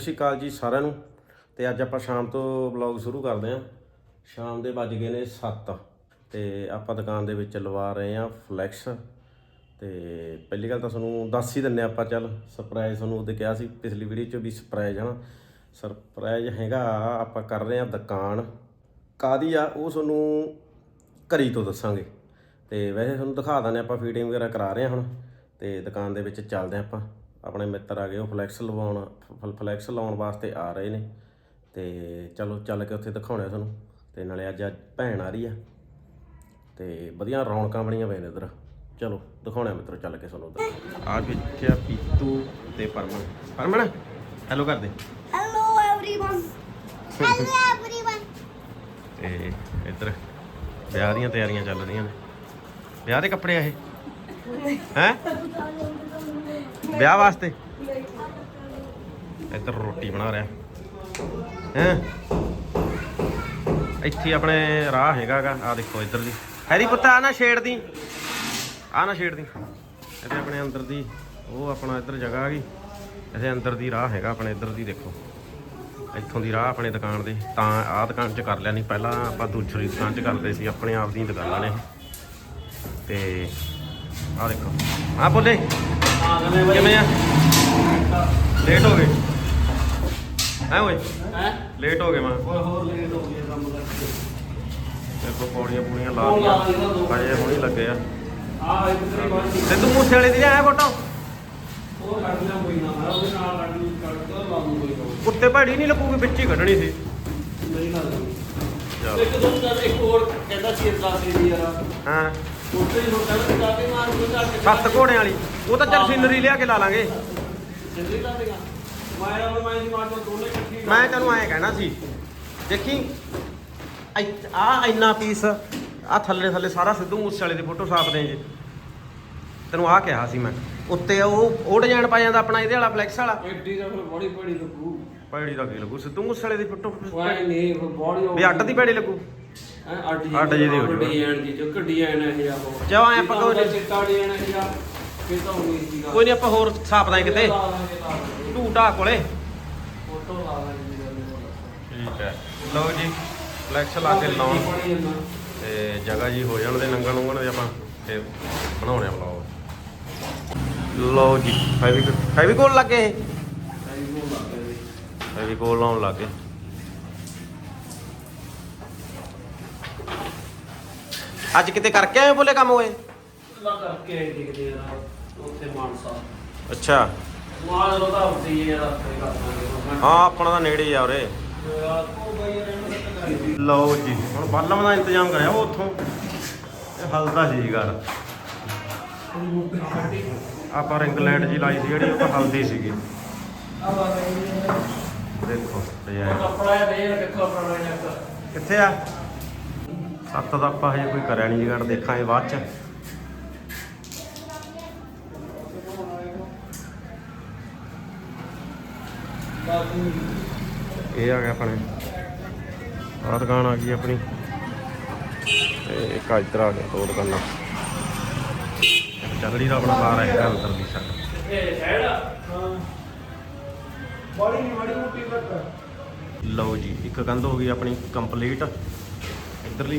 ਸਤਿ ਸ਼੍ਰੀ ਅਕਾਲ ਜੀ ਸਾਰਿਆਂ ਨੂੰ। ਤੇ ਅੱਜ ਆਪਾਂ ਸ਼ਾਮ ਤੋਂ ਵਲੌਗ ਸ਼ੁਰੂ ਕਰਦੇ ਹਾਂ। ਸ਼ਾਮ ਦੇ ਵੱਜ ਗਏ ਨੇ 7 ਤੇ ਆਪਾਂ ਦੁਕਾਨ ਦੇ ਵਿੱਚ ਲਵਾ ਰਹੇ ਹਾਂ ਫਲੈਕਸ। ਤੇ ਪਹਿਲੀ ਗੱਲ ਤਾਂ ਤੁਹਾਨੂੰ ਦੱਸ ਹੀ ਦਿੰਨੇ ਆਪਾਂ, ਚੱਲ ਸਰਪ੍ਰਾਈਜ਼ ਤੁਹਾਨੂੰ ਉਹਦੇ ਕਿਹਾ ਸੀ, ਪਿਛਲੀ ਵੀਡੀਓ 'ਚ ਵੀ ਸਰਪ੍ਰਾਈਜ਼ ਹਨਾ ਸਰਪ੍ਰਾਈਜ਼ ਹੈਗਾ, ਆਪਾਂ ਕਰ ਰਹੇ ਹਾਂ ਦੁਕਾਨ। ਕਾਦੀ ਆ, ਉਹ ਤੁਹਾਨੂੰ ਘਰੀ ਤੋਂ ਦੱਸਾਂਗੇ। ਤੇ ਵੈਸੇ ਤੁਹਾਨੂੰ ਦਿਖਾ ਦਾਂਗੇ ਆਪਾਂ ਫੀਟਿੰਗ ਵਗੈਰਾ ਕਰਾ ਰਹੇ ਹਾਂ ਹੁਣ। ਤੇ ਦੁਕਾਨ ਦੇ ਵਿੱਚ ਚੱਲਦੇ ਹਾਂ ਆਪਾਂ। ਆਪਣੇ ਮਿੱਤਰ ਆ ਗਏ ਉਹ ਫਲੈਕਸ ਲਵਾਉਣ ਫਲ- ਫਲੈਕਸ ਲਾਉਣ ਵਾਸਤੇ ਆ ਰਹੇ ਨੇ। ਤੇ ਚਲੋ ਚੱਲ ਕੇ ਉੱਥੇ ਦਿਖਾਉਣੇ ਆ ਤੁਹਾਨੂੰ। ਤੇ ਨਾਲੇ ਅੱਜ ਭੈਣ ਆ ਰਹੀ ਆ। ਤੇ ਵਧੀਆ ਰੌਣਕਾਂ ਬਣੀਆਂ ਪਈਆਂ ਨੇ ਇੱਧਰ। ਚਲੋ ਦਿਖਾਉਣੇ ਆ ਮਿੱਤਰੋ ਚੱਲ ਕੇ ਤੁਹਾਨੂੰ ਉੱਧਰ। ਆ ਆ ਪੀਤੂ ਤੇ ਪਰਮਨ ਪਰਮਨ ਹੈਲੋ ਕਰ ਦੇ Hello everyone. Hello everyone. ਤੇ ਇੱਧਰ ਵਿਆਹ ਦੀਆਂ ਤਿਆਰੀਆਂ ਚੱਲ ਰਹੀਆਂ ਨੇ। ਵਿਆਹ ਦੇ ਕੱਪੜੇ ਆ ਇਹ। ਹੈ? ਵਿਆਹ ਵਾਸਤੇ? ਇੱਧਰ ਰੋਟੀ ਬਣਾ ਰਿਹਾ। ਹੈ? ਇੱਥੇ ਆਪਣੇ ਰਾਹ ਹੈਗਾਗਾ ਆ ਦੇਖੋ ਇੱਧਰ ਦੀ। ਹੈਰੀ ਪੁੱਤ ਆ ਨਾ ਛੇੜ ਦੀ। ਆ ਨਾ ਛੇੜ ਦੀ। ਇੱਥੇ ਆਪਣੇ ਅੰਦਰ ਦੀ, ਉਹ ਆਪਣਾ ਇੱਧਰ ਜਗ੍ਹਾ ਹੈਗੀ। ਇਹਦੇ ਅੰਦਰ ਦੀ ਰਾਹ ਹੈਗਾ ਆਪਣੇ ਇੱਧਰ ਦੀ, ਦੇਖੋ। ਇੱਥੋਂ ਦੀ ਰਾਹ ਆਪਣੇ ਦੁਕਾਨ ਦੇ। ਤਾਂ ਆਹ ਦੁਕਾਨ 'ਚ ਕਰ ਲਿਆ ਨਹੀਂ ਪਹਿਲਾਂ ਆਪਾਂ ਦੂਸਰੀ ਦੁਕਾਨ 'ਚ ਕਰਦੇ ਸੀ, ਆਪਣੇ ਆਪ ਦੀਆਂ ਦੁਕਾਨਾਂ ਨੇ ਤੇ ਆਹ ਦੇਖੋ। ਆਹ ਬੋਲੇ। ਕਿਵੇਂ ਆ? ਲੇਟ ਹੋ ਗਏ। ਹੈ ਓਏ? ਹੈ? ਲੇਟ ਹੋ ਗਏ ਮੈਂ। ਓਏ ਹੋਰ ਲੇਟ ਹੋ ਗਿਆ ਕੰਮ ਕਰਕੇ। ਦੇਖੋ ਪੌੜੀਆਂ ਪੂੜੀਆਂ ਲਾ ਦੀਆਂ ਹਜੇ ਹੁਣੀ ਲੱਗੇ ਆ। ਆ ਤੇਰੀ ਬਾਤ ਤੇ ਤੂੰ ਮੂਸੇ ਵਾਲੇ ਦੀ ਆਇਆ ਫੋਟੋ? ਉਹ ਕੱਢ ਲਿਆ ਕੋਈ ਨਾ ਮੈਂ ਉਹਦੇ ਨਾਲ ਕੱਢ ਲਈ ਕੱਢ ਕੇ ਲਾ ਦੂੰ ਕੋਈ ਕੁੱਤੇ ਭੈੜੀ ਨਹੀਂ ਲੱਗੂਗੀ ਵਿੱਚ ਹੀ ਕੱਢਣੀ ਸੀ। ਨਹੀਂ ਨਾ ਲੱਗੂ ਚੱਲ। ਇੱਕ ਦੋ ਇੱਕ ਹੋਰ ਕਹਿੰਦਾ ਸੀ ਇਤਰਾ ਸੀ ਵੀ ਯਾਰ। ਹਾਂ। ਉੱਤੇ ਹੀ ਹੋਟਲ ਤੇ ਜਾ ਕੇ ਮਾਰ ਕੇ ਜਾ ਕੇ ਸੱਤ ਘੋੜਿਆਂ ਵਾਲੀ। ਉਹ ਤਾਂ ਚੱਲ ਸੀਨਰੀ ਲਿਆ ਕੇ ਲਾ ਲਾਂਗੇ। ਜਿੰਦਰੀ ਲਾ ਦੇਗਾ ਮੈਂ ਉਹ ਮੈਂ ਦੀ ਮਾਰ ਤੋਂ ਦੋਨੇ ਇਕੱਠੀ ਮੈਂ ਤੈਨੂੰ ਐਂ ਕਹਿਣਾ ਸੀ ਦੇਖੀ ਆ ਇੰਨਾ ਪੀਸ ਆ ਥੱਲੇ ਥੱਲੇ ਸਾਰਾ ਸਿੱਧੂ ਮੂਸੇ ਵਾਲੇ ਦੀ ਫੋਟੋ ਛਾਪ ਦੇ ਜੇ। ਤੈਨੂੰ ਆ ਕਿਹਾ ਸੀ ਮੈਂ। ਉੱਤੇ ਉਹ ਉਹ ਡਿਜ਼ਾਈਨ ਪਾ ਜਾਂਦਾ ਆਪਣਾ ਇਹਦੇ ਵਾਲਾ ਫਲੈਕਸ ਵਾਲਾ। ਐਡੀ ਦਾ ਫਿਰ ਬੜੀ ਬੜੀ ਲੱਗੂ। ਪੈੜੀ ਦਾ ਕੀ ਲੱਗੂ। ਸਿੱਧੂ ਮੂਸੇ ਵਾਲੇ ਦੀ ਫੋਟੋ ਨਹੀਂ ਬੜੀ ਵੀ ਅੱਡ ਦੀ ਪੈੜੀ ਲੱਗੂ। ਅੱਡ ਜੀ ਅੱਡ ਜਿਹੀ ਦੀ ਹੋ। ਡਿਜ਼ਾਈਨ ਦੀ ਜੋ ਡਿਜ਼ਾਈਨ ਹੈ ਇਹ ਉਹ। ਚਲੋ ਐਂ ਆਪਾਂ ਕੋਈ- ਚਿੱਟਾ ਡਿਜ਼ਾਈਨ ਹੈ ਜਾਂ ਫਿਰ ਤਾਂ ਹੋਣੀ ਸੀਗਾ ਕੋਈ ਨਹੀਂ ਆਪਾਂ ਹੋਰ ਛਾਪ ਦਾਂਗੇ ਕਿਤੇ। ਢੂਟਾ ਕੋਲੇ। ਫੋਟੋ ਲਾ ਲਾਂਗੇ ਜੀ ਨਹੀਂ ਠੀਕ ਹੈ। ਲਓ ਜੀ ਫਲੈਕਸ ਲਾ ਕੇ ਲਾਉਣ। ਤੇ ਜਗ੍ਹਾ ਜੀ ਹੋ ਜਾਣ ਦੇ ਨੰਗਣ ਨੁੰਗਣ ਦੇ ਆਪਾਂ ਤੇ ਬਣਾਉਣੇ ਆ ਵਲੌਗ ਲਓ ਜੀ ਹੈਵੀ ਹੈਵੀ ਕੋਲ ਲੱਗੇ ਇਹ। ਸਾਈ ਨੂੰ ਲਾ ਕੇ ਹੈਵੀ ਕੋਲ ਲਾਉਣ ਲੱਗੇ ਅੱਜ ਕਿਤੇ ਕਰਕੇ ਆਏ ਬੋਲੇ ਕੰਮ ਹੋਏ? ਲਾ ਕਰਕੇ ਦੇਖਦੇ ਆ ਉੱਥੇ ਮਾਨਸਾ। ਅੱਛਾ। ਮਾਲ ਉਹਦਾ ਉੱਤੇ ਹੀ ਯਾਰ ਆਪੇ ਕਰ ਲਾਂਗੇ। ਹਾਂ ਆਪਣਾ ਤਾਂ ਨੇੜੇ ਹੀ ਆ ਉਰੇ। ਯਾਰ ਦਾ ਲਓ ਜੀ ਹੁਣ ਬਾਲਮ ਦਾ ਇੰਤਜ਼ਾਮ ਕਰਿਆ ਉਹ ਉੱਥੋਂ। ਇਹ ਹਲਦਾ ਸੀ ਗੱਲ ਆਪਾਂ ਇੰਗਲੈਂਡ ਜੀ ਲਾਈ ਸੀ ਜਿਹੜੀ ਉਹ ਤਾਂ ਹਲਦੀ ਸੀਗੀ। ਦੇਖੋ ਡਿਜ਼ਾਈਨ ਕੱਪੜਾ ਇਹ ਦੇ ਕਿੱਥੋਂ ਆਪਣਾ ਕਿੱਥੇ ਆ? ਸੱਤ ਦਾ ਆਪਾਂ ਹਜੇ ਕੋਈ ਕਰਿਆ ਨਹੀਂ ਜਗੜ ਦੇਖਾਂਗੇ ਬਾਅਦ ਚ। ਇਹ ਆ ਗਿਆ ਆਪਣੇ। ਆਹ ਦੁਕਾਨ ਆ ਗਈ ਆਪਣੀ। ਤੇ ਇੱਕ ਇੱਧਰ ਆ ਗਿਆ, ਦੋ ਦੁਕਾਨਾਂ। ਚੱਲੜੀ ਦਾ ਆਪਣਾ ਬਾਰ ਹੈਗਾ ਅੰਦਰ ਦੀ ਸਾਈਡ ਇਹ ਸਾਈਡ ਹਾਂ ਬੜੀ ਬੜੀ ਮੋਟੀ ਲੱਗ ਲਓ ਜੀ, ਇੱਕ ਕੰਧ ਹੋ ਗਈ ਆਪਣੀ ਕੰਪਲੀਟ ਇੱਧਰਲੀ।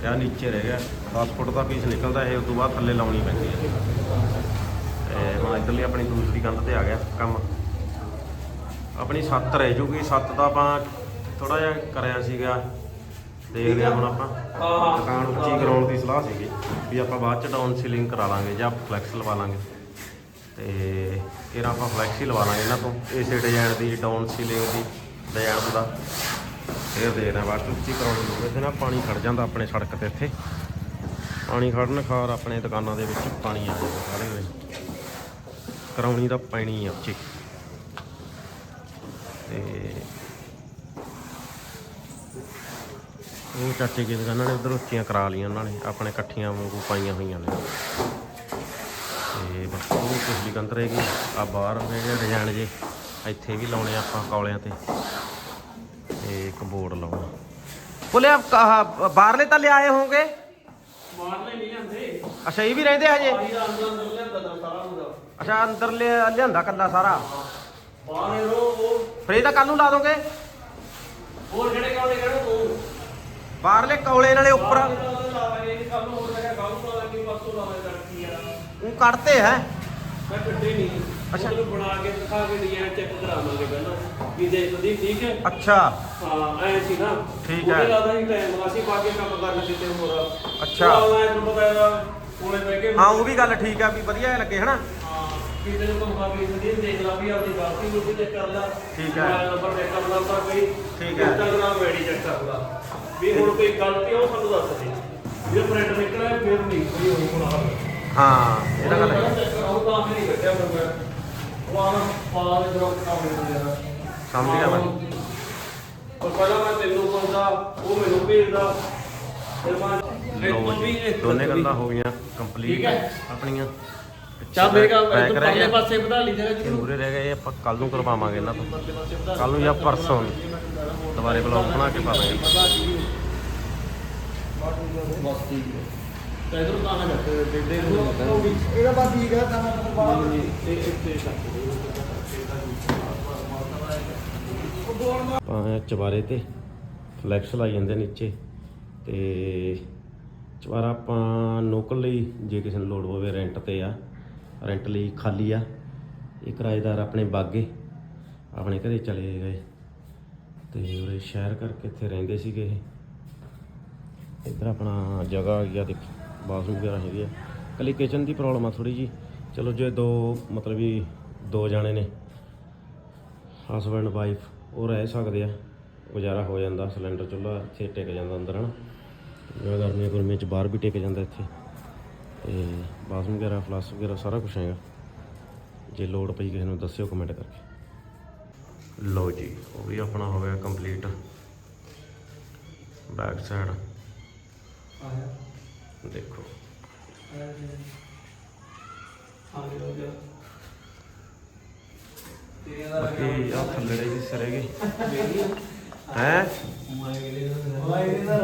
ਤੇ ਆਹ ਨੀਚੇ ਰਹਿ ਗਿਆ। 10 ਫੁੱਟ ਦਾ ਪੀਸ ਨਿਕਲਦਾ, ਇਹ ਉਸ ਤੋਂ ਬਾਅਦ ਥੱਲੇ ਲਾਉਣੀ ਪੈਂਦੀ ਹੈ। ਤੇ ਹੁਣ ਇੱਧਰਲੀ ਆਪਣੀ ਦੂਸਰੀ ਕੰਧ ਤੇ ਆ ਗਿਆ ਕੰਮ। ਆਪਣੀ 7 ਰਹਿ ਜੂਗੀ। 7 ਦਾ ਆਪਾਂ ਥੋੜਾ ਜਿਹਾ ਕਰਿਆ ਸੀਗਾ। ਦੇਖਦੇ ਹਾਂ ਹੁਣ ਆਪਾਂ। ਦੁਕਾਨ ਉੱਚੀ ਕਰਾਉਣ ਦੀ ਸਲਾਹ ਸੀਗੀ ਵੀ ਆਪਾਂ ਬਾਅਦ ਚ ਡਾਊਨ ਸੀਲਿੰਗ ਕਰਾ ਲਾਂਗੇ ਜਾਂ ਫਲੈਕਸ ਲਵਾ ਲਾਂਗੇ। ਤੇ ਫਿਰ ਆਪਾਂ ਫਲੈਕਸ ਹੀ ਲਵਾ ਲਾਂਗੇ ਇਹਨਾਂ ਤੋਂ। ਇਸੇ ਡਿਜ਼ਾਈਨ ਦੀ ਡਾਊਨ ਸੀਲਿੰਗ ਦੀ ਡਿਜ਼ਾਈਨ ਦਾ। ਫਿਰ ਦੇਖਦੇ ਹਾਂ, ਬਾਅਦ ਉੱਚੀ ਕਰਾਉਣੀ ਦੀ ਲੋੜ ਇੱਥੇ ਨਾ ਪਾਣੀ ਖੜ ਜਾਂਦਾ ਆਪਣੇ ਸੜਕ ਤੇ ਇੱਥੇ। ਪਾਣੀ ਖੜਨ ਖਾਰ ਆਪਣੇ ਦੁਕਾਨਾਂ ਦੇ ਵਿੱਚ ਪਾਣੀ ਆ ਜਾਂਦਾ ਸਾਰੇ ਵੇਲੇ। ਕਰਾਉਣੀ ਤਾਂ ਪੈਣੀ ਆ ਉੱਚੀ। ਤੇ ਉਹ ਚਾਚੇ ਕੀ ਦੁਕਾਨਾਂ ਨੇ ਉਧਰ ਉੱਚੀਆਂ ਕਰਾ ਲਈਆਂ ਉਹਨਾਂ ਨੇ। ਆਪਣੇ ਇਕੱਠੀਆਂ ਵਾਂਗੂ ਪਾਈਆਂ ਹੋਈਆਂ ਨੇ। ਤੇ ਬਸ ਉਹ ਪਿਛਲੀ ਵੀ ਰਹੇਗੀ ਆ ਬਾਹਰ ਜਿਹੜੇ ਡਿਜ਼ਾਈਨ ਜੇ, ਇੱਥੇ ਵੀ ਲਾਉਣੇ ਆਪਾਂ ਕੌਲਿਆਂ ਤੇ। ਤੇ ਇੱਕ ਬੋਰਡ ਲਾਉਣਾ। ਬੋਲੇ ਆਪ ਆਹ ਬਾਹਰਲੇ ਤਾਂ ਲਿਆਏ ਹੋਗੇ ਮਾਰਨੇ ਨਹੀਂ ਜਾਂਦੇ ਅੱਛਾ ਇਹ ਵੀ ਰਹਿੰਦੇ ਹਜੇ? ਦਾ ਅੰਦਰ ਅੰਦਰ ਲਿਆਂਦਾ ਤਾਂ ਸਾਰਾ ਹੁੰਦਾ ਅੱਛਾ ਅੰਦਰ ਲਿਆ- ਲਿਆਂਦਾ ਕੱਲਾ ਸਾਰਾ? ਬਾਹਰ ਇਹਨੂੰ ਉਹ ਫਿਰ ਇਹ ਤਾਂ ਕੱਲ ਨੂੰ ਲਾ ਦੋਗੇ? ਹੋਰ ਕਿਹੜੇ ਕਾਉਣੇ ਕਹਿਣਾ ਤੂੰ? ਬਾਹਰਲੇ ਕੌਲੇ ਨਾਲੇ ਉੱਪਰ ਕੱਲ ਨੂੰ ਹੋਰ ਕੱਲ ਨੂੰ ਕੇ ਆ ਉਹ ਕੱਢਤੇ ਹੈ। ਮੈਂ ਕੱਢੇ ਨਹੀਂ। ਅੱਛਾ। ਅੱਛਾ ਬਣਾ ਕੇ ਦਿਖਾ ਕੇ ਡਿਜ਼ਾਈਨ ਚੈੱਕ ਕਰਾਵਾਂਗੇ ਪਹਿਲਾਂ ਵੀ ਦੇਖ ਲਈ ਠੀਕ ਹੈ। ਅੱਛਾ। ਹਾਂ ਐ ਸੀ ਨਾ। ਠੀਕ ਹੈ। ਉਹਦੇ ਲੱਗਦਾ ਹੀ ਟਾਈਮ ਅਸੀਂ ਬਾਕੀ ਕੰਮ ਕਰਨ ਕਿਤੇ ਹੋਰ। ਅੱਛਾ। ਆਨਲਾਈਨ ਤੁਹਾਨੂੰ ਪਤਾ ਹੈ ਕੋਲੇ ਬਹਿ ਕੇ ਹਾਂ ਉਹ ਵੀ ਗੱਲ ਠੀਕ ਆ ਵੀ ਵਧੀਆ ਲੱਗੇ ਹਨਾ? ਹਾਂ ਕਿਤੇ ਨੂੰ ਕੰਮ ਕਰ ਲਈ ਵਧੀਆ ਦੇਖ ਲਾ ਵੀ ਆਪਣੀ ਗਲਤੀ ਨੂੰ ਵੀ ਚੈੱਕ ਕਰ ਲਾ। ਠੀਕ ਹੈ। ਮੋਬਾਈਲ ਨੰਬਰ ਚੈੱਕ ਕਰ ਲਾ ਤਾਂ ਕੋਈ। ਠੀਕ ਹੈ। ਇੰਸਟਾਗ੍ਰਾਮ ਆਈਡੀ ਚੈੱਕ ਕਰ ਲਾ। ਵੀ ਹੁਣ ਕੋਈ ਗਲਤੀ ਆ ਉਹ ਸਾਨੂੰ ਦੱਸ ਦੇ। ਜੇ ਪ੍ਰਿੰਟ ਨਿਕਲਿਆ ਫਿਰ ਨਹੀਂ ਕੋਈ ਹੋਰ ਕੋਲ ਹੱਲ। ਹਾਂ ਇਹ ਤਾਂ ਗੱਲ ਹੈ। ਉਹ ਤਾਂ ਨਹੀਂ ਕੱਟਿਆ ਫਿਰ ਮੈਂ ਉਹ ਆਹ ਪਾ ਦੇ ਜਰੋ ਕੰਮ ਨਹੀਂ ਯਾਰ ਸਮਝ ਗਿਆ ਮੈਂ ਪਰ ਪਹਿਲਾਂ ਮੈਂ ਤੈਨੂੰ ਪਾਉਂਦਾ ਉਹ ਮੈਨੂੰ ਭੇਜਦਾ। ਫਿਰ ਮੈਂ ਲਓ ਇੱਕ ਵੀ ਜੀ ਇੱਕ ਦੋਨੇ। ਗੱਲਾਂ ਹੋ ਗਈਆਂ ਕੰਪਲੀਟ ਹੈ। ਆਪਣੀਆਂ। ਚੱਲ ਮੇਰੇ Back ਤੂੰ ਰਹਿ ਪਰਲੇ। ਪਾਸੇ ਵਧਾ ਲਈ ਜਰਾ ਇਹ ਮੂਰੇ ਰਹਿ ਗਏ ਇਹ ਆਪਾਂ ਕੱਲ ਨੂੰ ਕਰਵਾਵਾਂਗੇ ਇਹਨਾਂ ਤੋਂ। ਪਰਲੇ ਪਾਸੇ ਵਧਾ ਕੱਲ ਨੂੰ ਜਾਂ ਪਰਸੋਂ ਨੂੰ। ਦੁਬਾਰੇ ਬਲੌਗ ਬਣਾ ਕੇ ਪਾ ਦਾਂਗੇ। ਬਸ ਠੀਕ ਹੈ। ਤਾਂ ਇਧਰ ਤਾਂ ਨਾ ਇਹਦਾ ਠੀਕ ਹੈ ਬਾਹਰ ਚਵਾਰੇ ਤੇ ਫਲੈਕਸ ਲਾਈ ਜਾਂਦੇ ਨੀਚੇ। ਤੇ ਚਵਾਰਾ ਆਪਾਂ ਨੋਕਲ ਲਈ ਜੇ ਕਿਸੇ ਨੂੰ ਲੋੜ ਹੋਵੇ ਰੈਂਟ ਤੇ ਆ। ਰੈਂਟ ਲਈ ਖਾਲੀ ਆ। ਇਹ ਕਿਰਾਏਦਾਰ ਆਪਣੇ ਬਾਗੇ ਆਪਣੇ ਘਰੇ ਚਲੇ ਗਏ। ਤੇ ਉਰੇ ਸ਼ਹਿਰ ਕਰਕੇ ਇੱਥੇ ਰਹਿੰਦੇ ਸੀਗੇ ਇਹ। ਇੱਧਰ ਆਪਣਾ ਜਗ੍ਹਾ ਆ ਗਿਆ ਦੇਖ। ਬਾਥਰੂਮ ਵਗੈਰਾ ਹੈਗੀ ਆ। ਕੱਲੀ ਕਿਚਨ ਦੀ ਪ੍ਰੋਬਲਮ ਆ ਥੋੜੀ ਜੀ। ਚਲੋ ਜੇ ਦੋ ਮਤਲਬ ਵੀ ਦੋ ਜਾਣੇ ਨੇ ਹਸਬੈਂਡ ਵਾਈਫ ਉਹ ਰਹਿ ਸਕਦੇ ਆ। ਗੁਜ਼ਾਰਾ ਹੋ ਜਾਂਦਾ ਸਿਲੰਡਰ ਚੁੱਲ੍ਹਾ ਇੱਥੇ ਟਿਕ ਜਾਂਦਾ ਅੰਦਰ ਹਨ। ਜਿਵੇਂ ਗਰਮੀਆਂ ਗੁਰਮੀਆਂ ਚ ਬਾਹਰ ਵੀ ਟਿਕ ਜਾਂਦਾ ਇੱਥੇ। ਤੇ ਬਾਥਰੂਮ ਵਗੈਰਾ ਫਲਸ਼ ਵਗੈਰਾ ਸਾਰਾ ਕੁਝ ਹੈਗਾ। ਜੇ ਲੋੜ ਪਈ ਕਿਸੇ ਨੂੰ ਦੱਸਿਓ ਕਮੈਂਟ ਕਰਕੇ। ਲਓ ਜੀ ਉਹ ਵੀ ਆਪਣਾ ਹੋ ਗਿਆ ਕੰਪਲੀਟ ਬੈਕ ਸਾਈਡ ਦੇਖੋ। ਬਾਕੀ ਆ ਥੱਲੇ ਦੇ ਹਿੱਸੇ ਰਹਿ ਗਏ ਹੈ? ਇਹਦਾ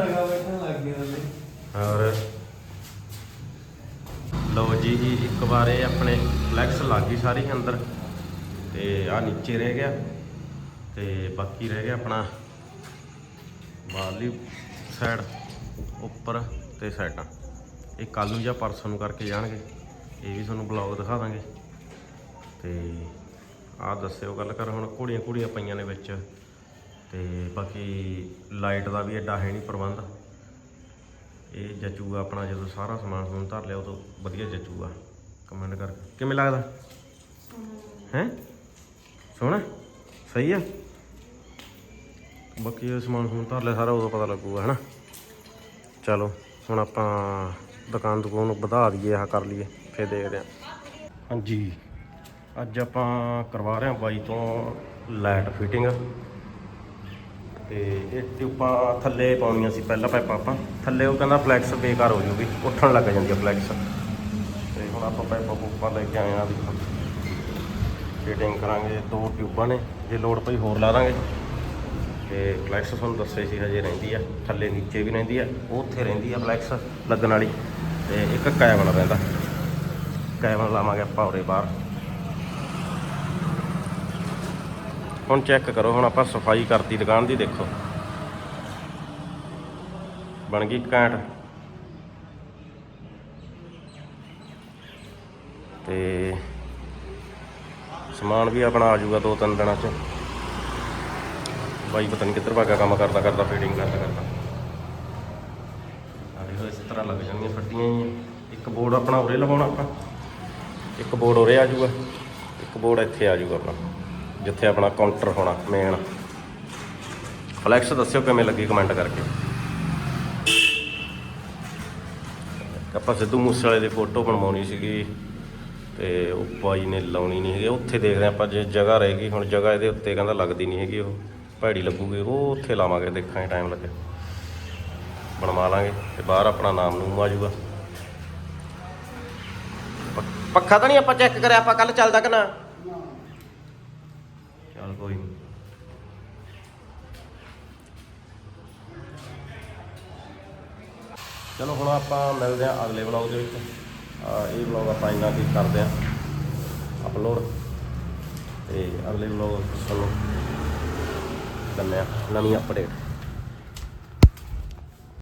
ਔਰ ਲਓ ਜੀ ਜੀ ਇੱਕ ਵਾਰ ਇਹ ਆਪਣੇ ਫਲੈਕਸ ਲੱਗ ਗਈ ਸਾਰੀ ਅੰਦਰ। ਤੇ ਆ ਨੀਚੇ ਰਹਿ ਗਿਆ। ਤੇ ਬਾਕੀ ਰਹਿ ਗਿਆ ਆਪਣਾ ਬਾਹਰਲੀ ਸਾਈਡ ਉੱਪਰ ਤੇ ਸਾਈਡਾਂ ਇਹ ਕੱਲ ਨੂੰ ਜਾਂ ਪਰਸੋਂ ਨੂੰ ਕਰਕੇ ਜਾਣਗੇ। ਇਹ ਵੀ ਤੁਹਾਨੂੰ ਬਲੌਗ ਦਿਖਾ ਦਾਂਗੇ। ਤੇ ਆਹ ਦੱਸਿਓ ਗੱਲ ਕਰ ਹੁਣ ਘੋੜੀਆਂ ਘੋੜੀਆਂ ਪਈਆਂ ਨੇ ਵਿੱਚ। ਤੇ ਬਾਕੀ ਲਾਈਟ ਦਾ ਵੀ ਐਡਾ ਹੈ ਨਹੀਂ ਪ੍ਰਬੰਧ। ਇਹ ਜਚੂਗਾ ਆਪਣਾ ਜਦੋਂ ਸਾਰਾ ਸਮਾਨ ਸਮੂਨ ਧਰ ਲਿਆ ਉਦੋਂ ਵਧੀਆ ਜਚੂਗਾ। ਕਮੈਂਟ ਕਰਕੇ। ਕਿਵੇਂ ਲੱਗਦਾ? ਹੈ? ਸੋਹਣਾ? ਸਹੀ ਆ? ਬਾਕੀ ਇਹ ਸਮਾਨ ਸਮੂਨ ਧਰ ਲਿਆ ਸਾਰਾ ਉਦੋਂ ਪਤਾ ਲੱਗੂਗਾ ਹਨਾ? ਚਲੋ ਹੁਣ ਆਪਾਂ ਦੁਕਾਨ ਦੁਕਾਨ ਨੂੰ ਵਧਾ ਦਈਏ, ਆਹ ਕਰ ਲਈਏ, ਫਿਰ ਦੇਖਦੇ ਹਾਂ। ਹਾਂਜੀ। ਅੱਜ ਆਪਾਂ ਕਰਵਾ ਰਹੇ ਹਾਂ ਬਾਈ ਤੋਂ ਲਾਈਟ ਫਿਟਿੰਗ। ਤੇ ਇਹ ਟਿਊਬਾਂ ਥੱਲੇ ਪਾਉਣੀਆਂ ਸੀ, ਪਹਿਲਾਂ ਪਾਈਪਾਂ ਆਪਾਂ। ਥੱਲੇ ਉਹ ਕਹਿੰਦਾ ਫਲੈਕਸ ਬੇਕਾਰ ਹੋ ਜੂਗੀ ਉੱਠਣ ਲੱਗ ਜਾਂਦੀ ਹੈ ਫਲੈਕਸ ਤੇ ਹੁਣ ਆਪਾਂ ਪਾਈਪਾਂ ਪੂਪਾਂ ਲੈ ਕੇ ਆਏ ਆ ਦੇਖੋ। ਫਿਟਿੰਗ ਕਰਾਂਗੇ, ਦੋ ਟਿਊਬਾਂ ਨੇ, ਜੇ ਲੋੜ ਪਈ ਹੋਰ ਲਾ ਦਾਂਗੇ। ਤੇ ਫਲੈਕਸ ਤੁਹਾਨੂੰ ਦੱਸੇ ਸੀ ਹਜੇ ਰਹਿੰਦੀ ਆ, ਥੱਲੇ ਨੀਚੇ ਵੀ ਰਹਿੰਦੀ ਆ, ਉਹ ਉੱਥੇ ਰਹਿੰਦੀ ਆ ਫਲੈਕਸ ਲੱਗਣ ਵਾਲੀ। ਤੇ ਇੱਕ ਕੈਬਨ ਰਹਿੰਦਾ। ਕੈਬਨ ਲਾਵਾਂਗੇ ਆਪਾਂ ਉਰੇ ਬਾਹਰ। ਹੁਣ ਚੈੱਕ ਕਰੋ, ਹੁਣ ਆਪਾਂ ਸਫ਼ਾਈ ਕਰਤੀ ਦੁਕਾਨ ਦੀ, ਦੇਖੋ। ਬਣ ਗਈ ਘੈਂਟ। ਤੇ ਸਮਾਨ ਵੀ ਆਪਣਾ ਆ ਜਾਊਗਾ ਦੋ ਤਿੰਨ ਦਿਨਾਂ ਚ। ਬਾਈ ਪਤਾ ਨਹੀਂ ਕਿੱਧਰ ਭਾਗਾ ਕੰਮ ਕਰਦਾ ਕਰਦਾ ਫੀਡਿੰਗ ਕਰਦਾ ਕਰਦਾ। ਆ ਦੇਖੋ ਇਸ ਤਰ੍ਹਾਂ ਲੱਗ ਜਾਣਗੀਆਂ ਫੱਟੀਆਂ ਹੀ ਇੱਕ ਬੋਰਡ ਆਪਣਾ ਉਰੇ ਲਵਾਉਣਾ ਆਪਾਂ। ਇੱਕ ਬੋਰਡ ਉਰੇ ਆ ਜਾਊਗਾ, ਇੱਕ ਬੋਰਡ ਇੱਥੇ ਆ ਜਾਊਗਾ ਆਪਣਾ, ਜਿੱਥੇ ਆਪਣਾ ਕਾਊਂਟਰ ਹੋਣਾ ਮੇਨ ਫਲੈਕਸ ਦੱਸਿਓ ਕਿਵੇਂ ਲੱਗੀ ਕਮੈਂਟ ਕਰਕੇ। ਆਪਾਂ ਸਿੱਧੂ ਮੂਸੇ ਵਾਲੇ ਦੀ ਫੋਟੋ ਬਣਵਾਉਣੀ ਸੀਗੀ, ਤੇ ਉਹ ਬਾਈ ਨੇ ਲਾਉਣੀ ਨਹੀਂ ਹੈਗੀ। ਉੱਥੇ ਦੇਖਦੇ ਆਪਾਂ ਜੇ ਜਗ੍ਹਾ ਰਹੇਗੀ ਹੁਣ ਜਗ੍ਹਾ ਇਹਦੇ ਉੱਤੇ ਕਹਿੰਦਾ ਲੱਗਦੀ ਨਹੀਂ ਹੈਗੀ ਉਹ। ਭੈੜੀ ਲੱਗੂਗੀ, ਉਹ ਉੱਥੇ ਲਾਵਾਂਗੇ, ਦੇਖਾਂਗੇ ਟਾਈਮ ਲੱਗੇ। ਬਣਵਾ ਲਾਂਗੇ ਤੇ ਬਾਹਰ ਆਪਣਾ ਨਾਮ ਨੂੰ ਆ ਜਾਊਗਾ। ਪੱਖਾ ਤਾਂ ਨਹੀਂ ਆਪਾਂ ਚੈੱਕ ਕਰਿਆ, ਆਪਾਂ ਕੱਲ ਚੱਲਦਾ ਕਿ ਨਾ? ਚੱਲ ਕੋਈ ਨੀ। ਚਲੋ ਹੁਣ ਆਪਾਂ ਮਿਲਦੇ ਹਾਂ ਅਗਲੇ ਵਲੌਗ ਦੇ ਵਿੱਚ। ਇਹ ਵਲੌਗ ਆਪਾਂ ਇੰਨਾ ਕੀ ਕਰਦੇ ਹਾਂ। ਅਪਲੋਡ ਤੇ ਅਗਲੇ ਵਲੋਗ ਸੁਣੋ ਦੰਨਿਆ ਨਵੀਂ ਅਪਡੇਟ